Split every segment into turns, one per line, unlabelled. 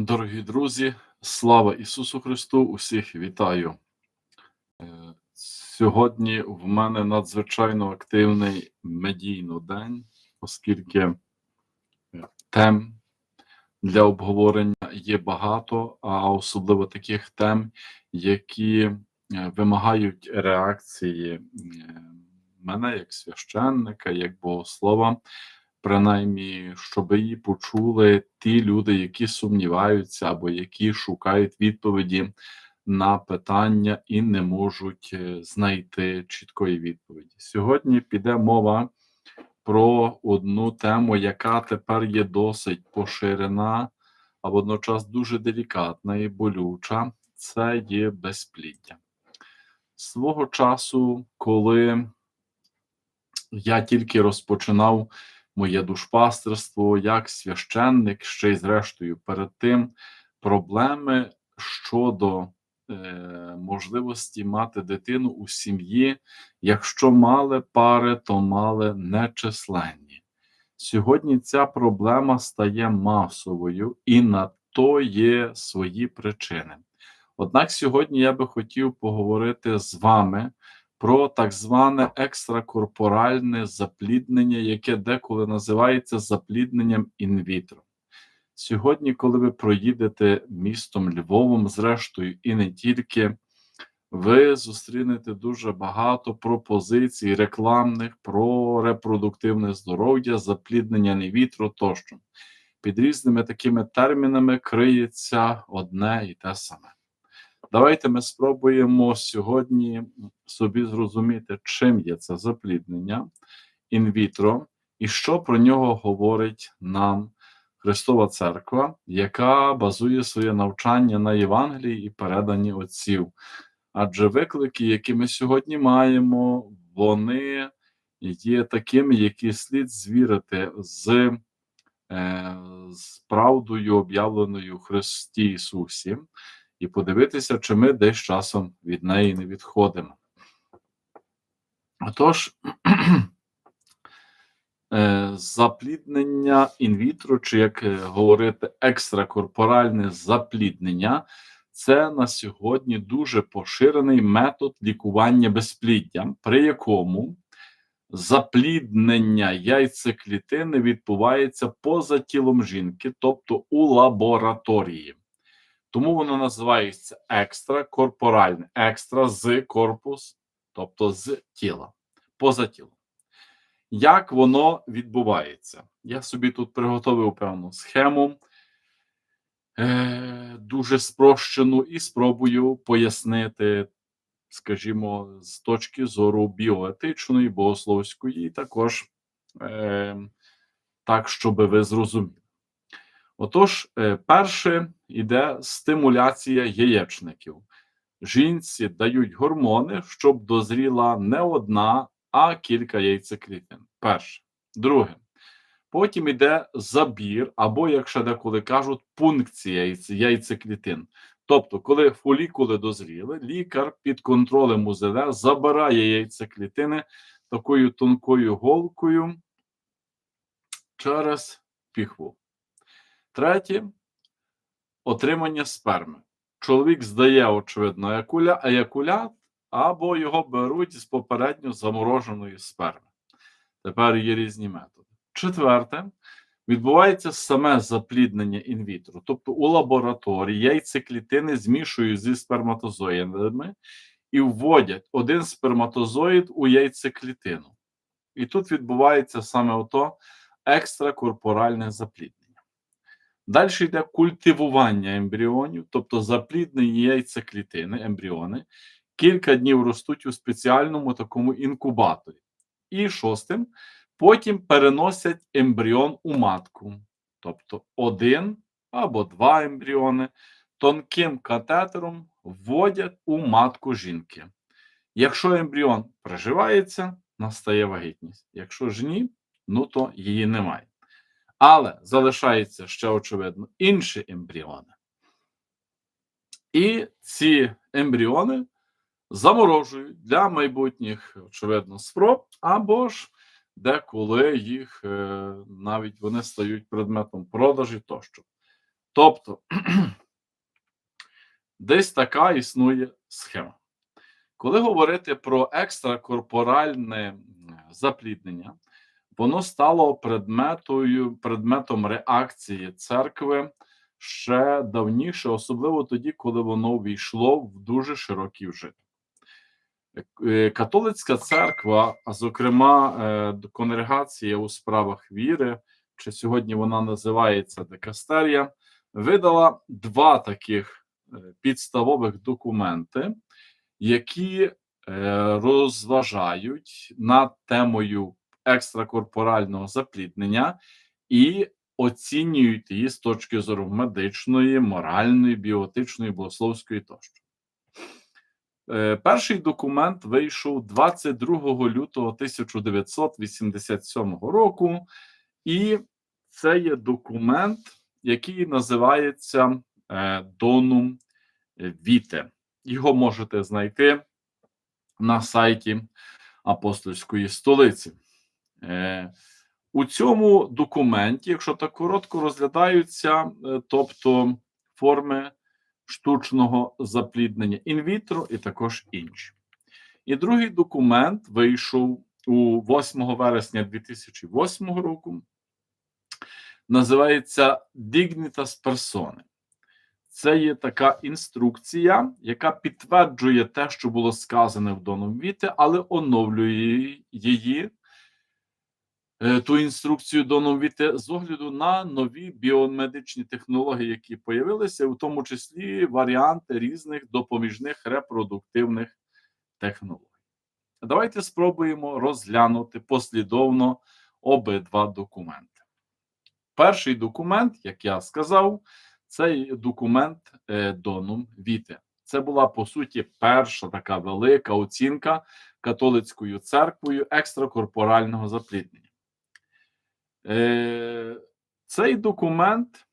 Дорогі друзі, слава Ісусу Христу! Усіх вітаю. Е, Сьогодні в мене надзвичайно активний медійно день, оскільки е, тем для обговорення є багато, а особливо таких тем, які е, вимагають реакції мене як священника, як богослова принаймні, щоб її почули ті люди, які сумніваються або які шукають відповіді на питання і не можуть е, знайти чіткої відповіді. Сьогодні піде мова про одну тему, яка тепер є досить поширена, а водночас дуже делікатна і болюча. Це є безпліддя. Свого часу, коли я тільки розпочинав моє душпастерство як священник, ще й зрештою перед тим проблеми щодо е, можливості мати дитину у сім'ї, якщо мали пари, то мали нечисленні. Сьогодні ця проблема стає масовою і на то є свої причини. Однак сьогодні я би хотів поговорити з вами про так зване екстракорпоральне запліднення, яке деколи називається заплідненням інвітро. Сьогодні, коли ви проїдете містом Львовом, зрештою, і не тільки, ви зустрінете дуже багато пропозицій рекламних про репродуктивне здоров'я, запліднення невітру тощо. Під різними такими термінами криється одне і те саме. Давайте ми спробуємо сьогодні собі зрозуміти, чим є це запліднення інвітро і що про нього говорить нам Христова Церква, яка базує своє навчання на Євангелії і передані отців. Адже виклики, які ми сьогодні маємо, вони є такими, які слід звірити з, е, з правдою, об'явленою Христі Ісусі і подивитися, чи ми десь часом від неї не відходимо. Отож, е, запліднення інвітро, чи як е, говорити, екстракорпоральне запліднення, це на сьогодні дуже поширений метод лікування безпліддям, при якому запліднення яйцеклітини відбувається поза тілом жінки, тобто у лабораторії. Тому воно називається екстракорпоральне, екстра з корпус, тобто з тіла, поза тілом. Як воно відбувається? Я собі тут приготовив певну схему, е, дуже спрощену, і спробую пояснити, скажімо, з точки зору біоетичної, богословської, і також е, так, щоб ви зрозуміли. Отож, е, перше йде стимуляція яєчників. Жінці дають гормони, щоб дозріла не одна, а кілька яйцеклітин. Перше. Друге. Потім йде забір, або, якщо деколи кажуть, пункція яйцеклітин. Тобто, коли фолікули дозріли, лікар під контролем УЗД забирає яйцеклітини такою тонкою голкою через піхву. Третє отримання сперми. Чоловік здає, очевидно, якуля, якулят або його беруть з попередньо замороженої сперми. Тепер є різні методи. Четверте, відбувається саме запліднення інвітру. Тобто у лабораторії яйцеклітини змішують зі сперматозоїдами і вводять один сперматозоїд у яйцеклітину. І тут відбувається саме ото екстракорпоральне запліднення. Далі йде культивування ембріонів, тобто запліднені яйцеклітини, ембріони, кілька днів ростуть у спеціальному такому інкубаторі. І шостим, потім переносять ембріон у матку, тобто один або два ембріони тонким катетером вводять у матку жінки. Якщо ембріон приживається, настає вагітність. Якщо ж ні, ну то її немає. Але залишається ще, очевидно, інші ембріони. І ці ембріони заморожують для майбутніх, очевидно, спроб, або ж деколи їх е, навіть вони стають предметом продажі тощо. Тобто, десь така існує схема. Коли говорити про екстракорпоральне запліднення, воно стало предметою, предметом реакції церкви ще давніше, особливо тоді, коли воно війшло в дуже широкий вжиток. Е, Католицька церква, а зокрема, е, конгрегація у справах віри, чи сьогодні вона називається Декастерія, видала два таких е, підставових документи, які е, розважають над темою екстракорпорального запліднення і оцінюють її з точки зору медичної, моральної, біотичної, богословської тощо. Е, Перший документ вийшов 22 лютого 1987 року, і це є документ, який називається е, Донум Віте. Його можете знайти на сайті Апостольської столиці. Е, У цьому документі, якщо так коротко, розглядаються, е, тобто форми штучного запліднення інвітро і також інші. І другий документ вийшов у 8 вересня 2008 року. Називається Dignitas Persone. Це є така інструкція, яка підтверджує те, що було сказане в Доном Віте, але оновлює її, ту інструкцію Доном Віте, з огляду на нові біомедичні технології, які появилися, у тому числі варіанти різних допоміжних репродуктивних технологій. Давайте спробуємо розглянути послідовно обидва документи. Перший документ, як я сказав, це документ е, Донум Віте. Це була по суті перша така велика оцінка католицькою церквою екстракорпорального запліднення. Е, Цей документ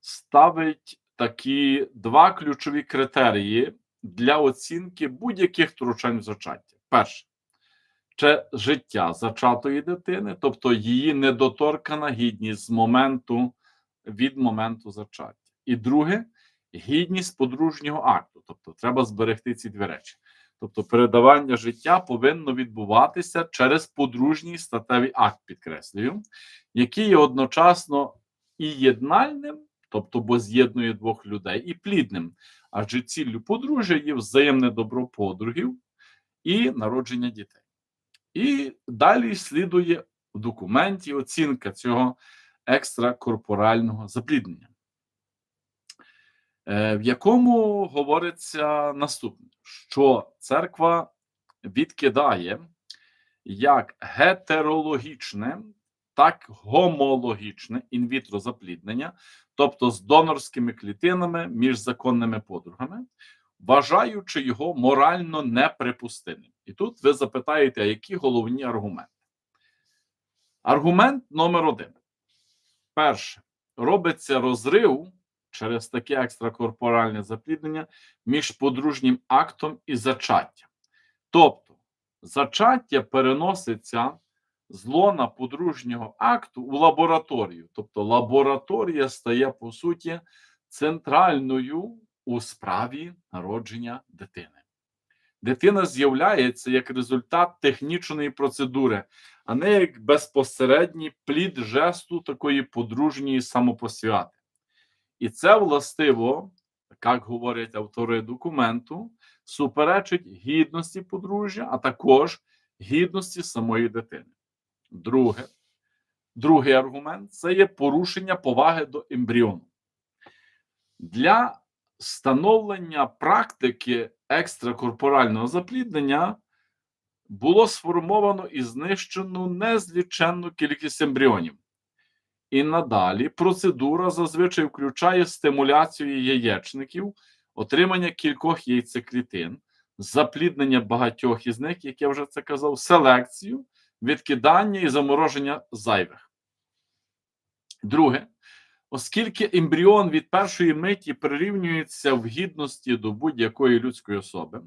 ставить такі два ключові критерії для оцінки будь-яких втручань в зачаття. Перше, це життя зачатої дитини, тобто її недоторкана гідність з моменту від моменту зачаття. І друге гідність подружнього акту. Тобто, треба зберегти ці дві речі. Тобто, передавання життя повинно відбуватися через подружній статевий акт, підкреслюю, який є одночасно і єднальним, тобто, бо з'єднує двох людей, і плідним. Адже ціллю подружжя є взаємне добро подругів і народження дітей. І далі слідує в документі оцінка цього екстракорпорального запліднення, в якому говориться наступне, що церква відкидає як гетерологічне, так гомологічне інвітро запліднення, тобто з донорськими клітинами між законними подругами, вважаючи його морально неприпустимим. І тут ви запитаєте, а які головні аргументи? Аргумент номер один. Перше, робиться розрив через таке екстракорпоральне запліднення між подружнім актом і зачаттям. Тобто, зачаття переноситься з лона подружнього акту у лабораторію. Тобто, лабораторія стає, по суті, центральною у справі народження дитини. Дитина з'являється як результат технічної процедури, а не як безпосередній плід жесту такої подружньої самопосвяти. І це властиво, як говорять автори документу, суперечить гідності подружжя, а також гідності самої дитини. Друге, другий аргумент це є порушення поваги до ембріону. Для становлення практики екстракорпорального запліднення було сформовано і знищено незліченну кількість ембріонів. І надалі процедура зазвичай включає стимуляцію яєчників, отримання кількох яйцеклітин, запліднення багатьох із них, як я вже це казав, селекцію, відкидання і замороження зайвих. Друге, оскільки ембріон від першої миті прирівнюється в гідності до будь-якої людської особи,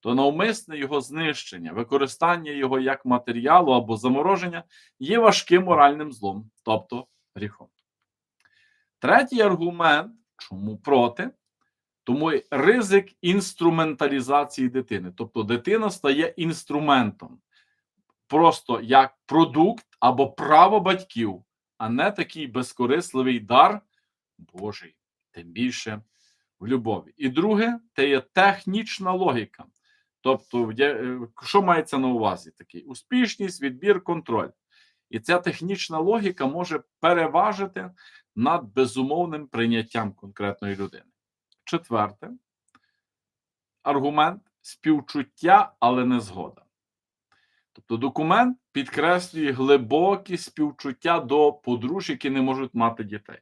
то навмисне його знищення, використання його як матеріалу або замороження є важким моральним злом, тобто гріхом. Третій аргумент, чому проти, тому ризик інструменталізації дитини. Тобто дитина стає інструментом, просто як продукт або право батьків, а не такий безкорисливий дар Божий, тим більше в любові. І друге, це є технічна логіка. Тобто, е, що мається на увазі? Такий успішність, відбір, контроль. І ця технічна логіка може переважити над безумовним прийняттям конкретної людини. Четверте, аргумент співчуття, але не згода. Тобто документ підкреслює глибокі співчуття до подружжя, які не можуть мати дітей.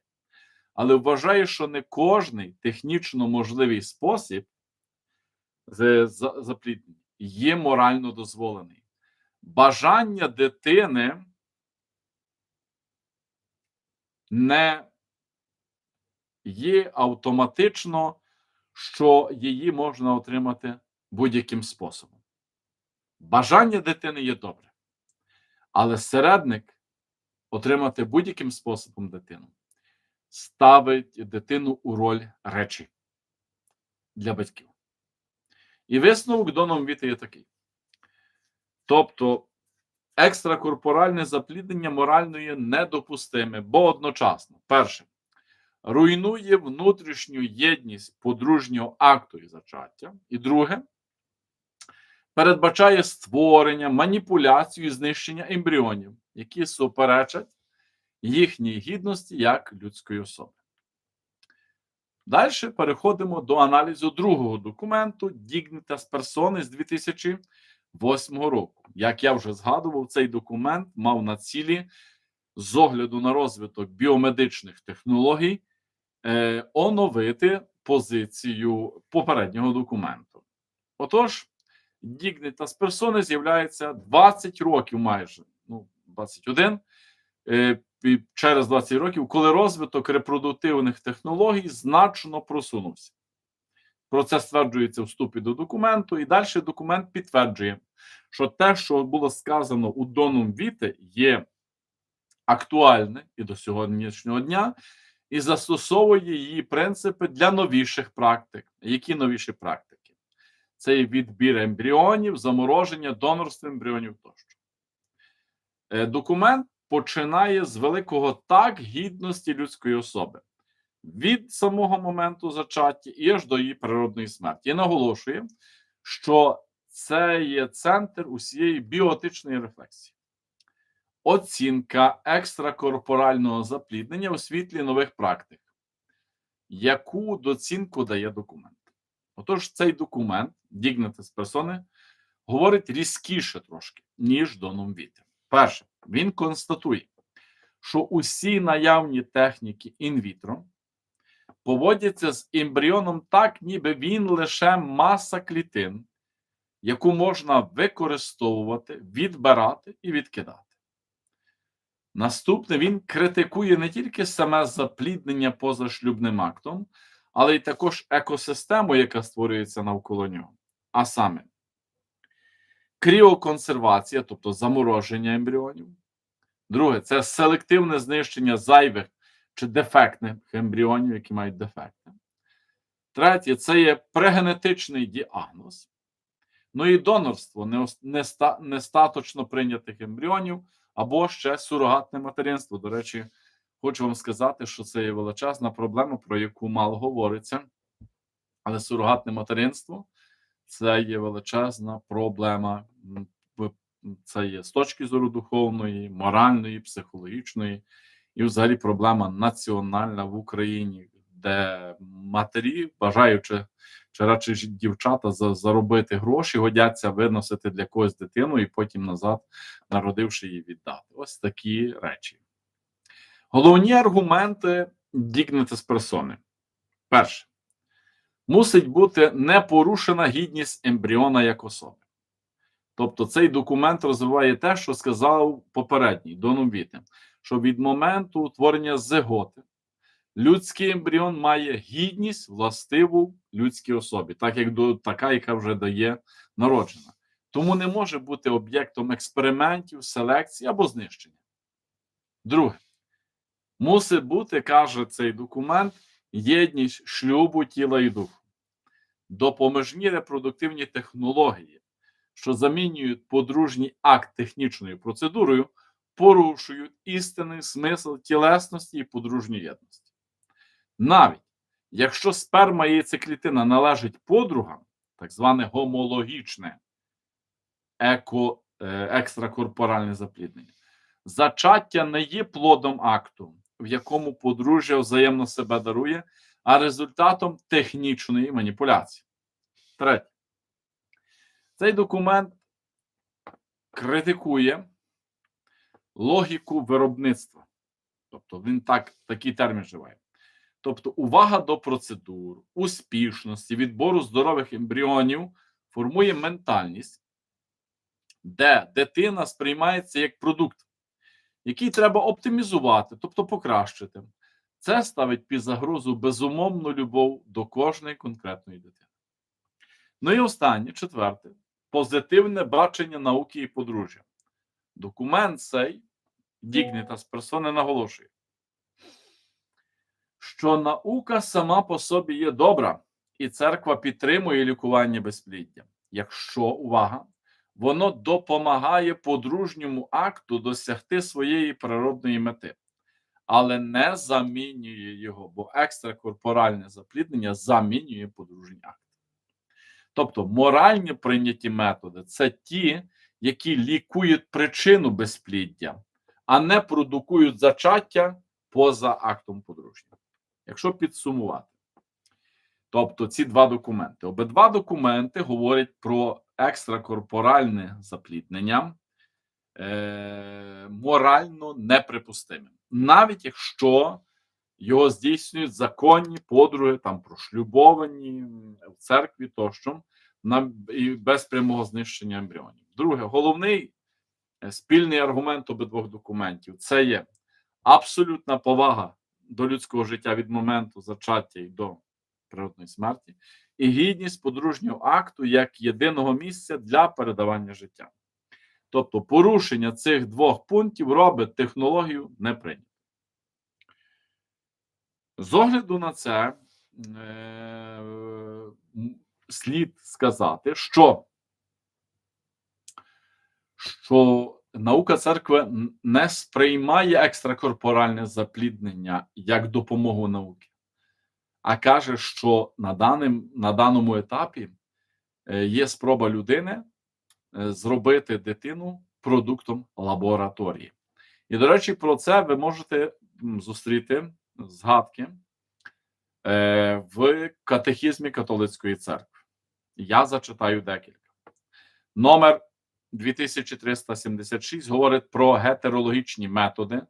Але вважає, що не кожний технічно можливий спосіб запліднення є морально дозволений. Бажання дитини не є автоматично, що її можна отримати будь-яким способом. Бажання дитини є добре, але середник отримати будь-яким способом дитину ставить дитину у роль речі для батьків. І висновок доном Віти є такий. Тобто, екстракорпоральне запліднення морально є недопустиме, бо одночасно, перше, руйнує внутрішню єдність подружнього акту і зачаття, і друге, передбачає створення, маніпуляцію і знищення ембріонів, які суперечать їхній гідності як людської особи. Далі переходимо до аналізу другого документу Dignitas Personae з 2008 року. Як я вже згадував, цей документ мав на цілі з огляду на розвиток біомедичних технологій е, оновити позицію попереднього документу. Отож, Dignitas Personae з'являється 20 років майже, ну, 21, е, через 20 років, коли розвиток репродуктивних технологій значно просунувся. Про це стверджується вступі до документу, і далі документ підтверджує, що те, що було сказано у Доном Віте, є актуальне і до сьогоднішнього дня, і застосовує її принципи для новіших практик. Які новіші практики? Це і відбір ембріонів, замороження, донорство ембріонів тощо. Е, Документ починає з великого так гідності людської особи від самого моменту зачаття і аж до її природної смерті. І наголошує, що це є центр усієї біотичної рефлексії. Оцінка екстракорпорального запліднення у світлі нових практик. Яку доцінку дає документ? Отож, цей документ, Dignitas Persone, говорить різкіше трошки, ніж Доном Віте. Перше, він констатує, що усі наявні техніки інвітро поводяться з ембріоном так, ніби він лише маса клітин, яку можна використовувати, відбирати і відкидати. Наступне він критикує не тільки саме запліднення позашлюбним актом, але й також екосистему, яка створюється навколо нього. А саме кріоконсервація, тобто замороження ембріонів. Друге, це селективне знищення зайвих чи дефектних ембріонів, які мають дефекти. Третє, це є прегенетичний діагноз. Ну і донорство нестаточно прийнятих ембріонів або ще сурогатне материнство. До речі, хочу вам сказати, що це є величезна проблема, про яку мало говориться. Але сурогатне материнство це є величезна проблема. Це є з точки зору духовної, моральної, психологічної, і взагалі проблема національна в Україні, де матері, бажаючи чи радше дівчата за, заробити гроші, годяться виносити для когось дитину і потім назад, народивши її, віддати. Ось такі речі. Головні аргументи Dignitas Persone. Перше. Мусить бути не порушена гідність ембріона як особи. Тобто цей документ розвиває те, що сказав попередній Доном Віте, що від моменту утворення зиготи людський ембріон має гідність властиву людській особі, так як до така, яка вже дає народжена. Тому не може бути об'єктом експериментів, селекції або знищення. Друге, Мусить бути, каже цей документ, єдність шлюбу тіла і духу, допоміжні репродуктивні технології, що замінюють подружній акт технічною процедурою, порушують істинний смисл тілесності і подружньої єдності. Навіть якщо сперма яйцеклітина належить подругам, так зване гомологічне еко, е, екстракорпоральне запліднення, зачаття не є плодом акту, в якому подружжя взаємно себе дарує, а результатом технічної маніпуляції. Третє. Цей документ критикує логіку виробництва. Тобто він так, такий термін вживає. Тобто, увага до процедур, успішності, відбору здорових ембріонів формує ментальність, де дитина сприймається як продукт, який треба оптимізувати, тобто покращити. Це ставить під загрозу безумовну любов до кожної конкретної дитини. Ну і останнє, четверте, позитивне бачення науки і подружжя. Документ цей Dignitas Persone наголошує, що наука сама по собі є добра, і церква підтримує лікування безпліддя. Якщо увага, воно допомагає подружньому акту досягти своєї природної мети, але не замінює його, бо екстракорпоральне запліднення замінює подружній акт. Тобто моральні прийняті методи це ті, які лікують причину безпліддя, а не продукують зачаття поза актом подружнього. Якщо підсумувати, тобто ці два документи, обидва документи говорять про екстракорпоральне запліднення е, морально неприпустимим, навіть якщо його здійснюють законні подруги, там прошлюбовані в церкві тощо, на, і без прямого знищення ембріонів. Друге, головний е, спільний аргумент обидвох документів це є абсолютна повага до людського життя від моменту зачаття і до природної смерті, і гідність подружнього акту як єдиного місця для передавання життя. Тобто, порушення цих двох пунктів робить технологію неприйнятою. З огляду на це е, слід сказати, що, що наука церкви не сприймає екстракорпоральне запліднення як допомогу науки, а каже, що на, даним, на даному етапі е, є спроба людини е, зробити дитину продуктом лабораторії. І, до речі, про це ви можете зустріти згадки е, в катехізмі католицької церкви. Я зачитаю декілька. Номер 2376 говорить про гетерологічні методи,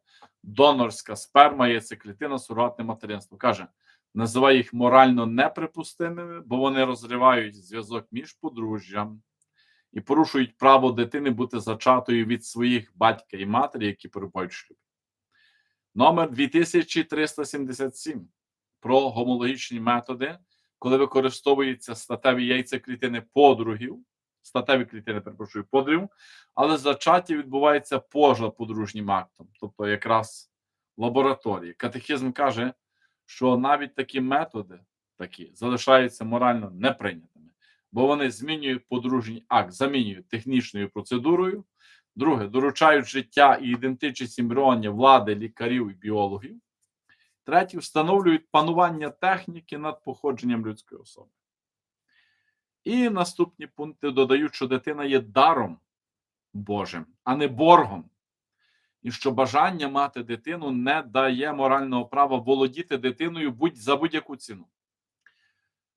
донорська сперма, яйцеклітина, сурогатне материнство. Каже, називає їх морально неприпустимими, бо вони розривають зв'язок між подружжям і порушують право дитини бути зачатою від своїх батька і матері, які перебувають в шлюбі. Номер 2377 про гомологічні методи, коли використовуються статеві яйцеклітини подругів, статеві клітини, перепрошую, подругів, але зачаття відбувається поза подружнім актом, тобто якраз лабораторії. Катехізм каже, що навіть такі методи такі залишаються морально неприйнятими, бо вони змінюють подружній акт, замінюють технічною процедурою. Друге, доручають життя і ідентичність ембріонів влади лікарів і біологів. Третє, встановлюють панування техніки над походженням людської особи. І наступні пункти додають, що дитина є даром Божим, а не боргом. І що бажання мати дитину не дає морального права володіти дитиною будь за будь-яку ціну.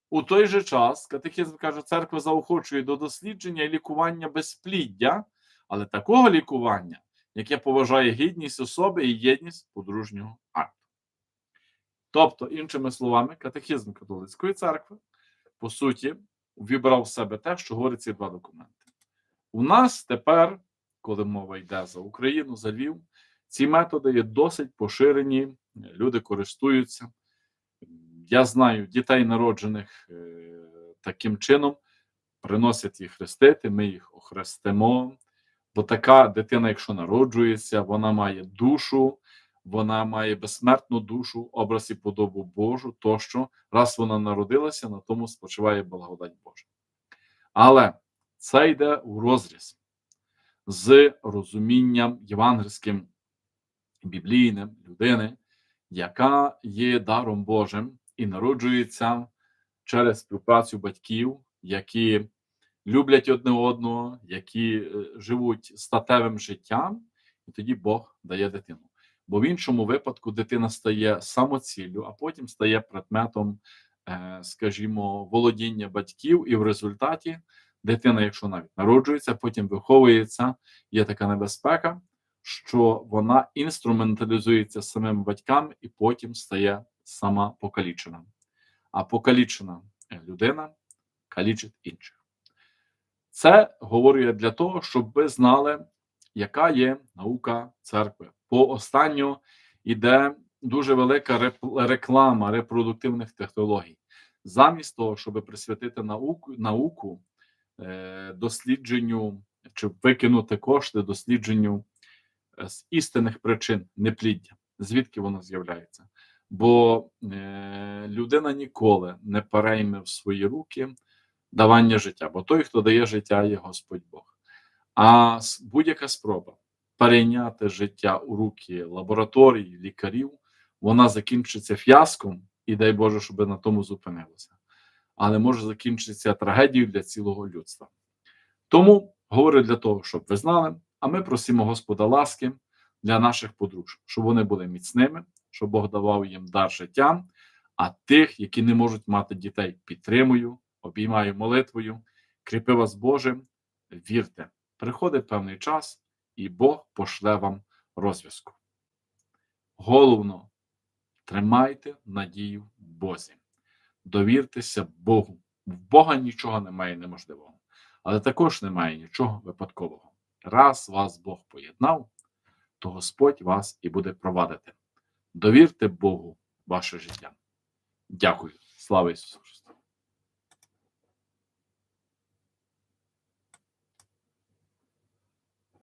У той же час катехізм каже, церква заохочує до дослідження і лікування безпліддя, але такого лікування, яке поважає гідність особи і єдність подружнього акту. Тобто, іншими словами, катехізм католицької церкви, по суті, вібрав в себе те, що говорять ці два документи. У нас тепер, коли мова йде за Україну, за Львів, ці методи є досить поширені, люди користуються. Я знаю дітей, народжених е, таким чином, приносять їх хрестити, ми їх охрестимо. Бо така дитина, якщо народжується, вона має душу, вона має безсмертну душу, образ і подобу Божу, тощо, раз вона народилася, на тому спочиває благодать Божа. Але це йде у розріз з розумінням євангельським біблійним людини, яка є даром Божим і народжується через співпрацю батьків, які люблять одне одного, які е, живуть статевим життям, і тоді Бог дає дитину. Бо в іншому випадку дитина стає самоціллю, а потім стає предметом, е, скажімо, володіння батьків, і в результаті дитина, якщо навіть народжується, потім виховується, є така небезпека, що вона інструменталізується самими батьками і потім стає сама покалічена. А покалічена е, людина калічить інших. Це говорю я для того, щоб ви знали, яка є наука церкви. По останню іде дуже велика реклама репродуктивних технологій. Замість того, щоб присвятити науку, науку е, дослідженню чи викинути кошти дослідженню е, з істинних причин непліддя, звідки воно з'являється. Бо е, людина ніколи не перейме в свої руки давання життя, бо той, хто дає життя, є Господь Бог. А будь-яка спроба перейняти життя у руки лабораторій, лікарів, вона закінчиться фіаском, і дай Боже, щоб на тому зупинилося. Але може закінчитися трагедією для цілого людства. Тому говорю для того, щоб ви знали, а ми просимо Господа ласки для наших подружжя, щоб вони були міцними, щоб Бог давав їм дар життя, а тих, які не можуть мати дітей, підтримую, обіймаю молитвою, кріпи вас Боже, вірте, приходить певний час, і Бог пошле вам розв'язку. Головно, тримайте надію в Бозі, довіртеся Богу. В Бога нічого немає неможливого, але також немає нічого випадкового. Раз вас Бог поєднав, то Господь вас і буде провадити. Довірте Богу ваше життя. Дякую. Слава Ісусу!